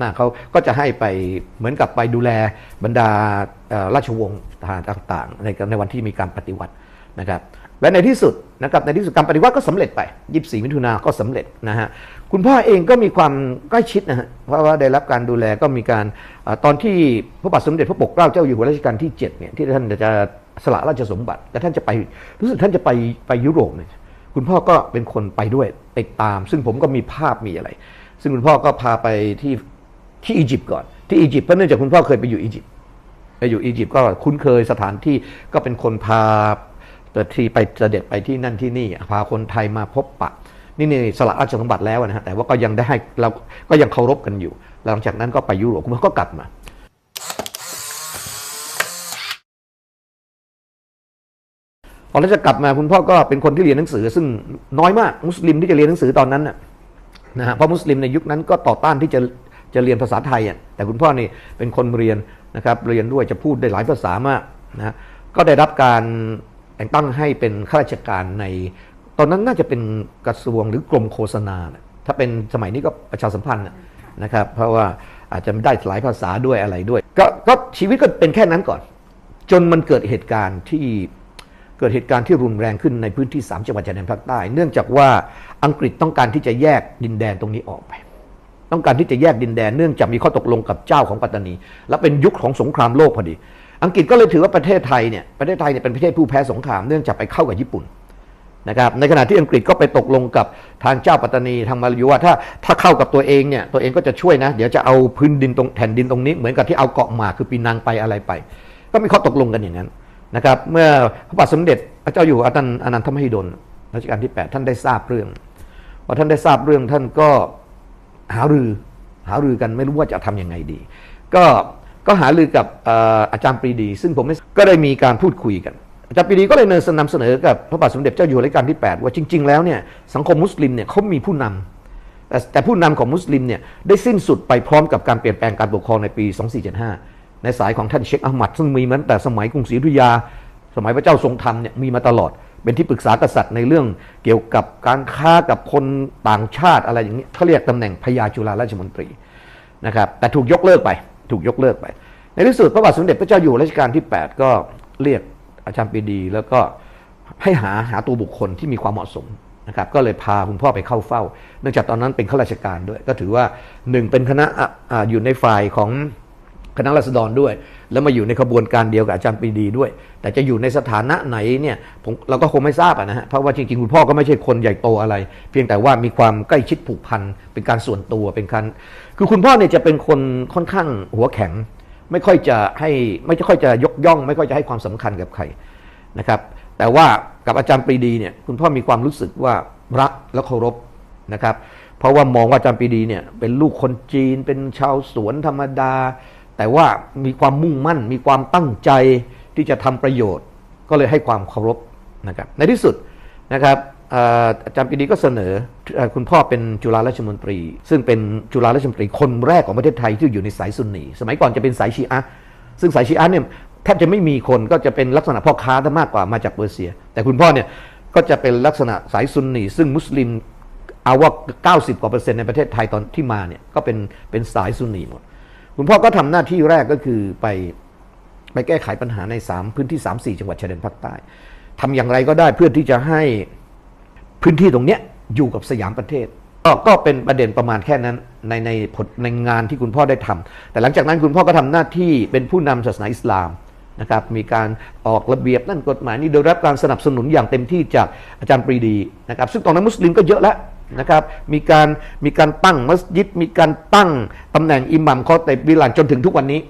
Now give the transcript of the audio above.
นะเขาก็จะให้ไปเหมือนกับไปดูแลบรรดาราชวงศ์ทหารต่างๆ ในในวันที่มีการปฏิวัตินะครับและในที่สุดนะครับในที่สุดการปฏิวัติก็สำเร็จไป 24 มิถุนาก็สำเร็จนะฮะคุณพ่อเองก็มีความใกล้ชิดนะฮะเพราะว่าได้รับการดูแลก็มีการอตอนที่พระบาทสมเด็จพระปกเกล้าเจ้าอยู่หัวรัชกาลที่7เนี่ยที่ท่านจะสละราชสมบัติและท่านจะไปรู้สึกท่านจะไปไปยุโรปเนี่ยคุณพ่อก็เป็นคนไปด้วยติดตาม ซึ่งผมก็มีภาพมีอะไร ซึ่งคุณพ่อก็พาไปที่ ที่อียิปต์ก่อนที่อียิปต์เพราะเนื่องจากคุณพ่อเคยไปอยู่อียิปต์ไปอยู่อียิปต์ก็คุ้นเคยสถานที่ก็เป็นคนพาที่ไปเสด็จไปที่นั่นที่นี่พาคนไทยมาพบปะ นี่นี่สละราชสมบัติแล้วนะฮะแต่ว่าก็ยังได้ให้เราก็ยังเคารพกันอยู่ หลังจากนั้นก็ไปยุโรปคุณพ่อก็กลับมาพอแล้วจะกลับมาคุณพ่อก็เป็นคนที่เรียนหนังสือ ซึ่งน้อยมากมุสลิมที่จะเรียนหนังสือตอนนั้นนะฮะเพราะมุสลิมในยุคนั้นก็ต่อต้านที่จะ จะเรียนภาษาไทยอะแต่คุณพ่อนี่เป็นคนเรียนนะครับเรียนด้วยจะพูดได้หลายภาษามากนะก็ได้รับการแต่งตั้งให้เป็นข้าราชการใน ตอนนั้นน่าจะเป็นกระทรวงหรือกรมโฆษณาถ้าเป็นสมัยนี้ก็ประชาสัมพันธ์นะครับ เพราะว่าอาจจะได้หลายภาษาด้วยอะไรด้วยก็ก็ชีวิตก็เป็นแค่นั้นก่อน จนมันเกิดเหตุการณ์ที่เกิดเหตุการณ์ที่รุนแรงขึ้นในพื้นที่ 3 จังหวัดชายแดนภาคใต้ เนื่องจากว่าอังกฤษต้องการที่จะแยกดินแดนตรงนี้ออกไป ต้องการที่จะแยกดินแดนเนื่องจากมีข้อตกลงกับเจ้าของปัตตานี และเป็นยุคของสงครามโลกพอดี อังกฤษก็เลยถือว่าประเทศไทยเนี่ยประเทศไทยเนี่ยเป็นประเทศผู้แพ้สงครามเนื่องจากไปเข้ากับญี่ปุ่นนะครับในขณะที่อังกฤษก็ไปตกลงกับทางเจ้าปัตตานีทางมาลายูว่าถ้าถ้าเข้ากับตัวเองเนี่ยตัวเองก็จะช่วยนะ เดี๋ยวจะเอาพื้นดินตรงแผ่นดินตรงนี้เหมือนกับที่เอาเกาะหมาคือปีนังไปอะไรไป ก็มีข้อตกลงกันอย่างนั้นนะครับเมื่อพระบาทสมเด็จพระเจ้าอยู่หัวอาจารย์อนันทมหิดลรัชกาลที่ 8 ท่านได้ทราบเรื่องพอท่านได้ทราบเรื่องท่านก็ หารือหารือกันไม่รู้ว่าจะทำยังไงดี ก็ก็หารือกับอาจารย์ปรีดี ซึ่งผมไม่ก็ได้มีการพูดคุยกัน อาจารย์ปรีดีก็เลยนำเสนอกับพระบาทสมเด็จเจ้าอยู่หัวรัชกาลที่ 8 ว่าจริง ๆ แล้วเนี่ยสังคมมุสลิมเนี่ยเขามีผู้นำแต่แต่ผู้นำของมุสลิมเนี่ยได้สิ้นสุดไปพร้อมกับการเปลี่ยนแปลงการปกครองในปี 2475 ในสายของท่านเชคอัมัดซึ่งมีมาตั้งแต่สมัยกรุงศรีอยุธยา สมัยพระเจ้าทรงธรรมเนี่ยมีมาตลอด เป็นที่ปรึกษากษัตริย์ในเรื่องเกี่ยวกับการค้ากับคนต่างชาติอะไรอย่างนี้เขาเรียกตำแหน่งพญาจุฬาราชมนตรีนะครับแต่ถูกยกเลิกไป ถูกยกเลิกไป ในที่สุดพระบาทสมเด็จพระเจ้าอยู่หัวรัชกาลที่ 8 ก็เรียกอาจารย์ปีดี แล้วก็ให้หาหาตัวบุคคลที่มีความเหมาะสมนะครับก็เลยพาคุณพ่อไปเข้าเฝ้า เนื่องจากตอนนั้นเป็นข้าราชการด้วย ก็ถือว่าหนึ่งเป็นคณะออยู่ในฝ่ายของ คณะรัษฎรด้วย แล้วมาอยู่ในขบวนการเดียวกับอาจารย์ปรีดีด้วย แต่จะอยู่ในสถานะไหนเนี่ยผมเราก็คงไม่ทราบะนะฮะเพราะว่าจริงๆคุณพ่อก็ไม่ใช่คนใหญ่โตอะไร เพียงแต่ว่ามีความใกล้ชิดผูกพันเป็นการส่วนตัวเป็นการคือคุณพ่อเนี่ยจะเป็นคนค่อนข้างหัวแข็ง ไม่ค่อยจะให้ไม่ค่อยจะยกย่อง ไม่ค่อยจะให้ความสำคัญกับใครนะครับแต่ว่ากับอาจารย์ปรีดีเนี่ยคุณพ่อมีความรู้สึกว่ารักและเคารพนะครับเพราะว่ามองว่าอาจารย์ปรีดีเนี่ยเป็นลูกคนจีนเป็นชาวสวนธรรมดา แต่ว่ามีความมุ่งมั่น มีความตั้งใจที่จะทำประโยชน์ ก็เลยให้ความเคารพนะครับ ในที่สุดนะครับอาจารย์ปีดีก็เสนอคุณพ่อเป็นจุฬาราชมนตรี ซึ่งเป็นจุฬาราชมนตรีคนแรกของประเทศไทยที่อยู่ในสายซุนนีสมัยก่อนจะเป็นสายชีอะซึ่งสายชีอะเนี่ยแทบจะไม่มีคนก็จะเป็นลักษณะพ่อค้าถ้ามากกว่ามาจากเปอร์เซีย แต่คุณพ่อเนี่ยก็จะเป็นลักษณะสายซุนนีซึ่งมุสลิมเอาว่า 90 กว่าเปอร์เซ็นต์ในประเทศไทยตอนที่มาเนี่ยก็เป็นเป็นสายซุนนีหมด คุณพ่อก็ทำหน้าที่แรกก็คือไปไปแก้ไขปัญหาใน 3 พื้นที่ 3 4 จังหวัดชายแดนภาคใต้ทำอย่างไรก็ได้เพื่อที่จะให้พื้นที่ตรงเนี้ยอยู่กับสยามประเทศก็ก็เป็นประเด็นประมาณแค่นั้นในในผลในงานที่คุณพ่อได้ทำแต่หลังจากนั้นคุณพ่อก็ทำหน้าที่เป็นผู้นำศาสนาอิสลามนะครับมีการออกระเบียบนั่นกฎหมายนี่โดยรับการสนับสนุนอย่างเต็มที่จากอาจารย์ปรีดีนะครับซึ่งตอนนั้นมุสลิมก็เยอะแล้ว นะครับมีการมีการตั้งมัสยิดมีการตั้งตำแหน่งอิหมัมคอเตบบิลันจนถึงทุกวันนี้